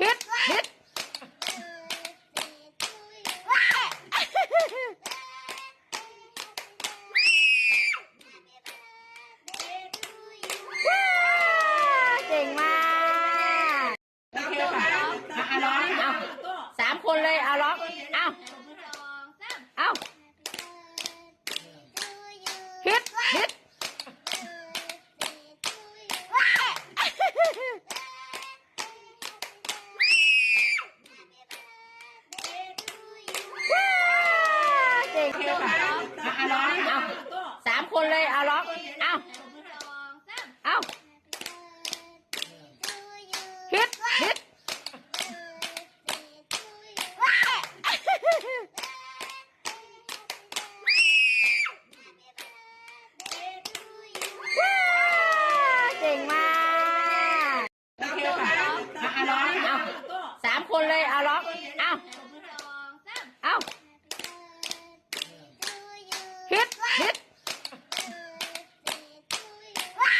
คิด เอาร้องเอาสามคนเลยเอาร้องเอาเอาฮิตฮิตเก่งมากเอาร้องเอาสามคนเลยเอาร้องเอาฮิตฮิต ว้า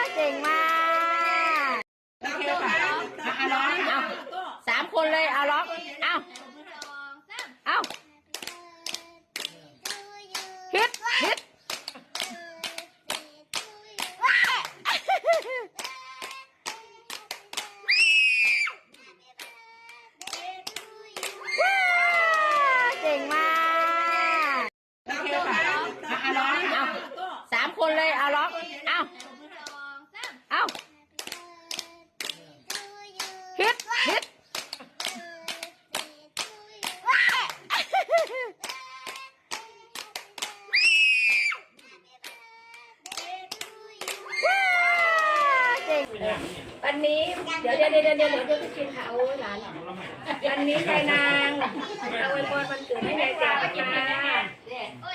วเก่งมากเอาร้องเอาสามคนเลยเอาร้องเอาเอาฮิตฮิตว้าวเก่งมากเอาร้องเอาสามคนเลยเอาร้องเอาเอาฮิตฮิต ว้า วเก่งวันนี้เดี๋ยวเดี๋ยวเดี๋ยวเดี๋ยวเดี๋ยวเดี๋ยวจะกินข้าวหลานวันนี้ยายนางเอาไว้พรวันเกิดให้ยายแจ๋มมา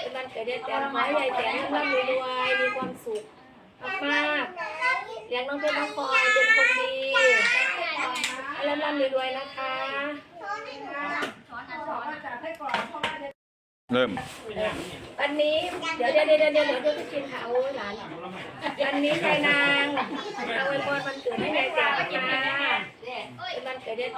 เป็นวันเกิดยายแจ๋มขอให้ยายแจ๋มร่ำรวยมีความสุขมากๆเลี้ยงน้องเป็นน้องคอยเป็นคนดีร่ำร่ำรวยๆนะคะเริ่มวันนี้เดี๋ยวเดี๋ยวเดี๋ยวเดี๋ยวเดี๋ยวจะกินข้าวหลานวันนี้ยายนาง เอาไว้พรวันเกิดให้ยายแจ๋มมาเป็นวันเกิดยาย